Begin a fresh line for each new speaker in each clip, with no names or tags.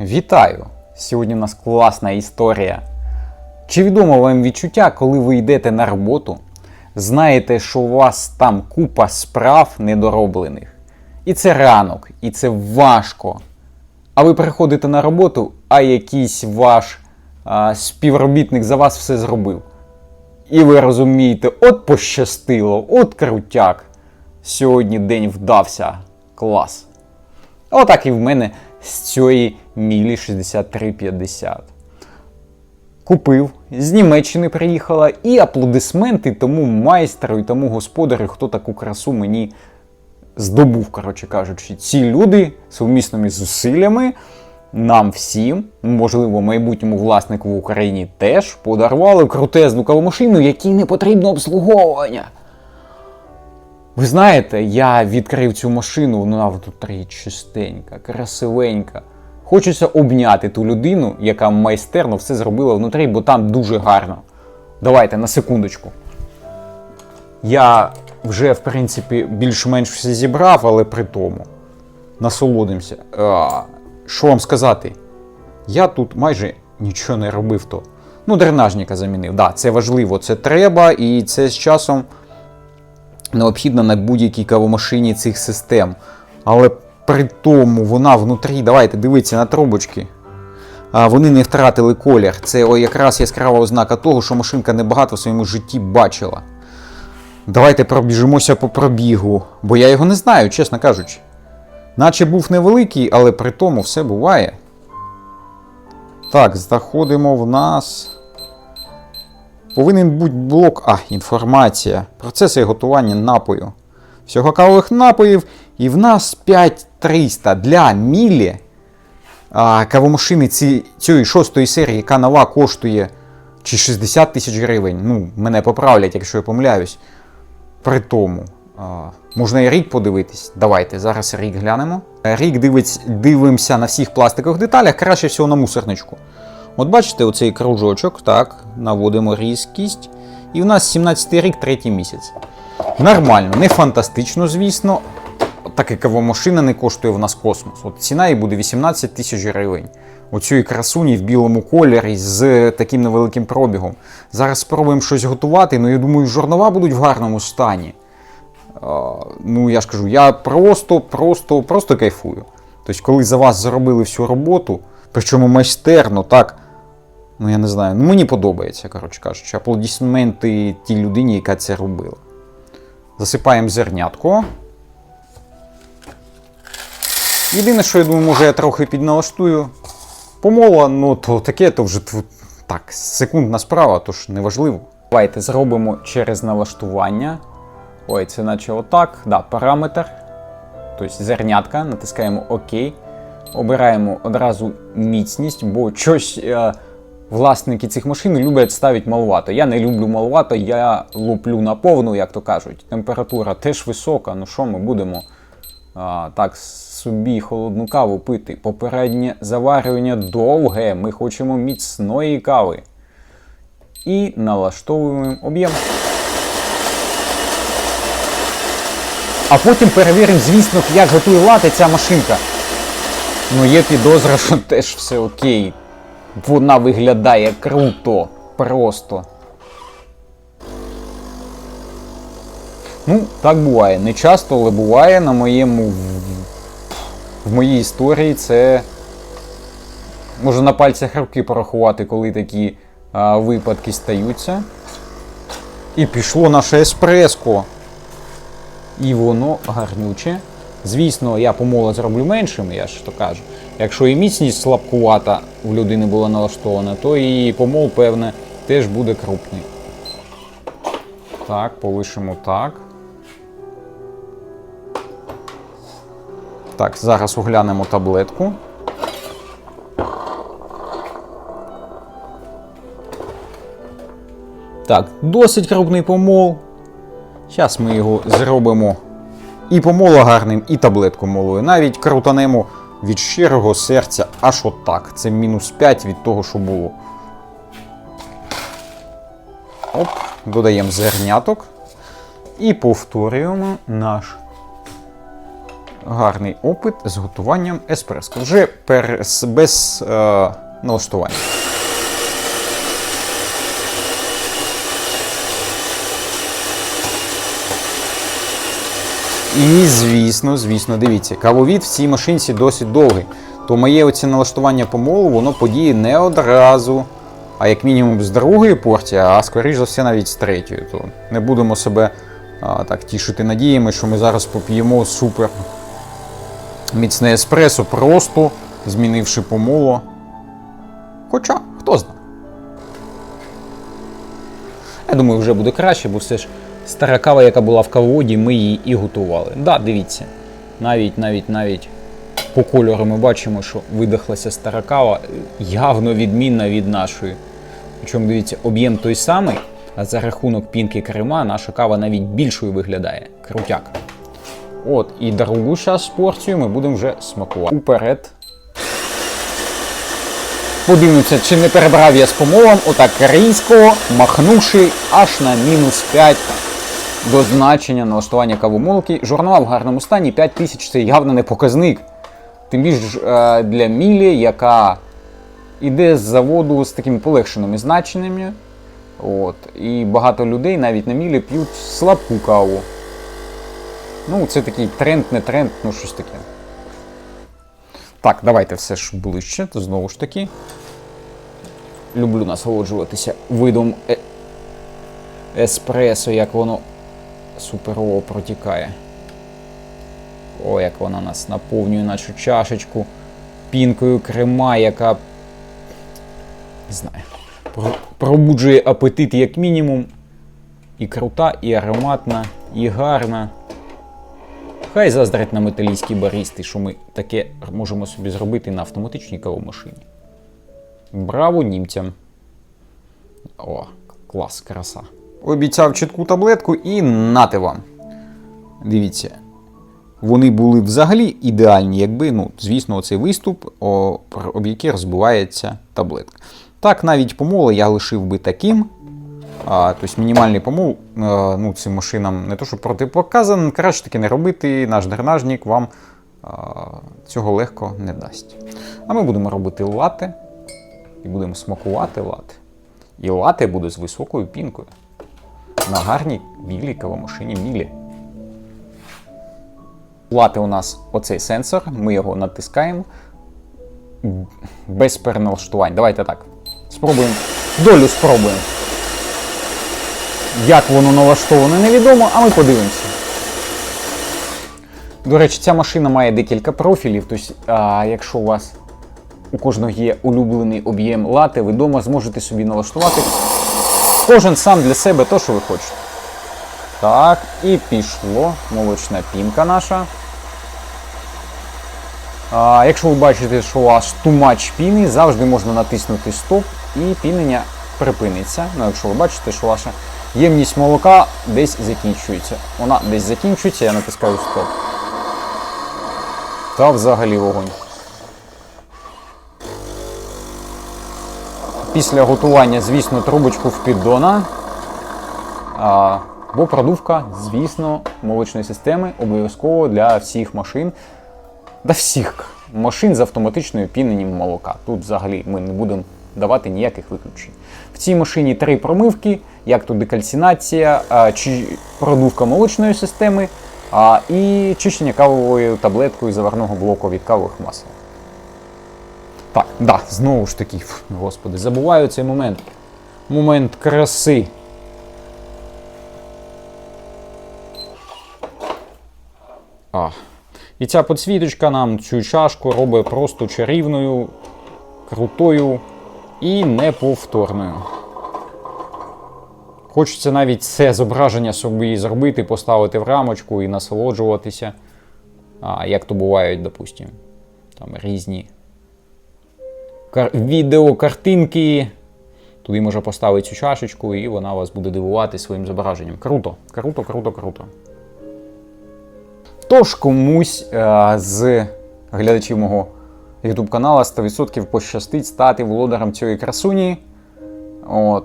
Вітаю! Сьогодні у нас класна історія. Чи відомо вам відчуття, коли ви йдете на роботу, знаєте, що у вас там купа справ недороблених? І це ранок, і це важко. А ви приходите на роботу, а якийсь ваш а, співробітник за вас все зробив. І ви розумієте, от пощастило, от крутяк. Сьогодні день вдався. Клас. Отак і в мене з цієї мілі 6350. Купив, з Німеччини приїхала, і аплодисменти тому майстру і тому господарю, хто таку красу мені здобув, коротше кажучи. Ці люди сумісними зусиллями нам всім, можливо, майбутньому власнику в Україні теж подарували крутезну кавомашину, якій не потрібно обслуговування. Ви знаєте, я відкрив цю машину, вона внутрі чистенька, красивенька. Хочеться обняти ту людину, яка майстерно все зробила внутрі, бо там дуже гарно. Давайте на секундочку. Я вже, в принципі, більш-менш все зібрав, але при тому. Насолодимося. Що вам сказати? Я тут майже нічого не робив то. Ну, дренажника замінив. Да, це важливо, це треба, і це з часом необхідно на будь-якій кавомашині цих систем. Але при тому вона внутрі, давайте дивіться на трубочки. Вони не втратили колір. Це якраз яскрава ознака того, що машинка небагато в своєму житті бачила. Давайте пробіжимося по пробігу, бо я його не знаю, чесно кажучи. Наче був невеликий, але при тому все буває. Так, заходимо в нас. Повинен бути блок. А, інформація. Процеси готування напою. Всього кавових напоїв. І в нас 5300 для мілі. А, кавомашини ці, цієї шостої серії, яка нова коштує чи 60 тисяч гривень. Ну, мене поправлять, якщо я помиляюсь. При тому. А, можна і рік подивитись. Давайте зараз рік глянемо. Рік дивимося на всіх пластикових деталях, краще всього на мусорничку. От бачите, оцей кружочок, так, наводимо різкість. І в нас 17-й рік, третій місяць. Нормально, не фантастично, звісно. Так як кавомашина не коштує в нас космос. От ціна її буде 18 тисяч гривень. Оцю красуні в білому кольорі з таким невеликим пробігом. Зараз спробуємо щось готувати, ну я думаю, жорнова будуть в гарному стані. А, ну, я ж кажу, я просто, просто, просто кайфую. Тобто, коли за вас зробили всю роботу, причому майстерно, так. Ну, я не знаю, ну мені подобається, коротше кажучи, аплодисменти тій людині, яка це робила. Засипаємо зернятко. Єдине, що я думаю, може я трохи підналаштую. Помола, ну то таке, то вже так, секундна справа, тож неважливо. Давайте зробимо через налаштування. Ой, це наче отак. Да, параметр. Тобто зернятка, натискаємо ОК. Обираємо одразу міцність, бо щось е, власники цих машин люблять ставити маловато. Я не люблю маловато, я луплю на повну, як то кажуть. Температура теж висока. Ну що ми будемо а, так собі холодну каву пити? Попереднє заварювання довге. Ми хочемо міцної кави. І налаштовуємо об'єм. А потім перевіримо, звісно, як готує лати ця машинка. Ну, є підозра, що теж все окей. Вона виглядає круто. Просто. Ну, так буває. Не часто, але буває на моєму. в- моїй історії це. Можу на пальцях руки порахувати, коли такі а, випадки стаються. І пішло наше еспреско. І воно гарнюче. Звісно, я помола зроблю меншим, я ж то кажу. Якщо і міцність слабкувата у людини була налаштована, то і помол, певне, теж буде крупний. Так, полишимо так. Так, зараз оглянемо таблетку. Так, досить крупний помол. Зараз ми його зробимо і помола гарним, і таблетку молою. Навіть крутанемо від щирого серця аж отак. Це мінус 5 від того, що було. Оп, додаємо зерняток. І повторюємо наш гарний опит з готуванням еспресо. Вже без е, налаштування. І звісно, звісно, дивіться, кавовід в цій машинці досить довгий. То моє оце налаштування помолу, воно подіє не одразу, а як мінімум з другої порції, а скоріш за все навіть з третьої. То не будемо себе а, так тішити надіями, що ми зараз поп'ємо супер міцне еспресо, просто змінивши помоло. Хоча, хто знає. Я думаю, вже буде краще, бо все ж стара кава, яка була в каводі, ми її і готували. Да, дивіться. Навіть, навіть, навіть по кольору ми бачимо, що видихлася стара кава, явно відмінна від нашої. Причому дивіться, об'єм той самий, а за рахунок пінки крема наша кава навіть більшою виглядає. Крутяк. От, і другу зараз порцію ми будемо вже смакувати. Уперед. Подивимося, чи не перебрав я з помолом, отак корейського, махнувши аж на мінус 5 до значення налаштування кавомолки. Журнал в гарному стані 5000 це явно не показник. Тим більше для Мілі, яка йде з заводу з такими полегшеними значеннями. От. І багато людей навіть на Мілі п'ють слабку каву. Ну, це такий тренд, не тренд, ну щось таке. Так, давайте все ж ближче, знову ж таки. Люблю насолоджуватися видом е- еспресо, як воно суперово протікає. О, як вона нас наповнює нашу чашечку пінкою крема, яка. Не знаю. Пробуджує апетит як мінімум. І крута, і ароматна, і гарна. Хай заздрять нам італійські баристи, що ми таке можемо собі зробити на автоматичній кавомашині. Браво німцям! О, клас, краса. Обіцяв чітку таблетку і нате вам. Дивіться. Вони були взагалі ідеальні, якби, ну, звісно, оцей виступ, об який розбивається таблетка. Так, навіть помоли я лишив би таким. А, тобто мінімальний помол е, ну, цим машинам не то, що протипоказан, краще таки не робити, наш дренажник вам а, цього легко не дасть. А ми будемо робити лате і будемо смакувати лате. І лате буде з високою пінкою. На гарній білій кавомашині Мілі. Лате у нас оцей сенсор, ми його натискаємо без переналаштувань. Давайте так. Спробуємо. Долю спробуємо. Як воно налаштоване, невідомо, а ми подивимося. До речі, ця машина має декілька профілів. Тобто, а, якщо у вас у кожного є улюблений об'єм лати, ви вдома зможете собі налаштувати кожен сам для себе то, що ви хочете. Так, і пішло молочна пінка наша. А, якщо ви бачите, що у вас тумач піни, завжди можна натиснути стоп і пінення припиниться. Ну, якщо ви бачите, що ваша ємність молока десь закінчується. Вона десь закінчується, я натискаю стоп. Та взагалі вогонь. Після готування, звісно, трубочку в піддона. А, бо продувка, звісно, молочної системи обов'язково для всіх машин. Для всіх машин з автоматичною піненням молока. Тут взагалі ми не будемо давати ніяких виключень. В цій машині три промивки, як тут декальцинація, чи продувка молочної системи а, і чищення кавовою таблеткою заварного блоку від кавових масел. Так, да, знову ж таки, господи, забуваю цей момент. Момент краси. А. І ця підсвіточка нам цю чашку робить просто чарівною, крутою і неповторною. Хочеться навіть це зображення собі зробити, поставити в рамочку і насолоджуватися. А, як то бувають, допустимо, там різні кар- відео, картинки. Туди можна поставити цю чашечку, і вона вас буде дивувати своїм зображенням. Круто, круто, круто, круто. Тож комусь е, з глядачів мого YouTube каналу 100% пощастить стати володарем цієї красуні. От.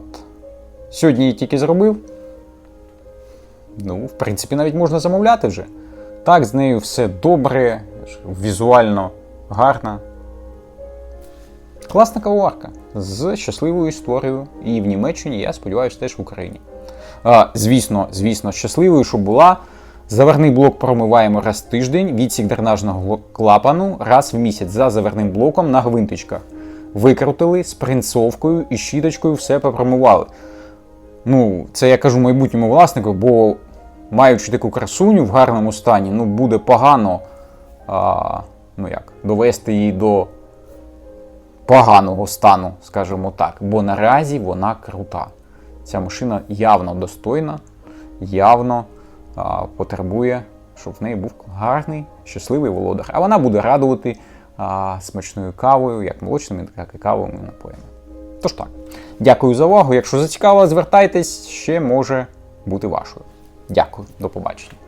Сьогодні її тільки зробив. Ну, в принципі, навіть можна замовляти вже. Так, з нею все добре, візуально гарна. Класна кавоварка з щасливою історією. І в Німеччині, я сподіваюся, теж в Україні. А, звісно, звісно, щасливою, щоб була. Заверний блок промиваємо раз в тиждень, відсік дренажного клапану раз в місяць за заверним блоком на гвинтичках. Викрутили з принцовкою і щіточкою все попромивали. Ну, це я кажу майбутньому власнику, бо маючи таку красуню в гарному стані, ну буде погано а, ну як, довести її до поганого стану, скажімо так. Бо наразі вона крута. Ця машина явно достойна, явно а, потребує, щоб в неї був гарний, щасливий володар. А вона буде радувати а, смачною кавою, як молочними, так і кавовими напоями. Тож так, дякую за увагу. Якщо зацікавило, звертайтесь, ще може бути вашою. Дякую, до побачення.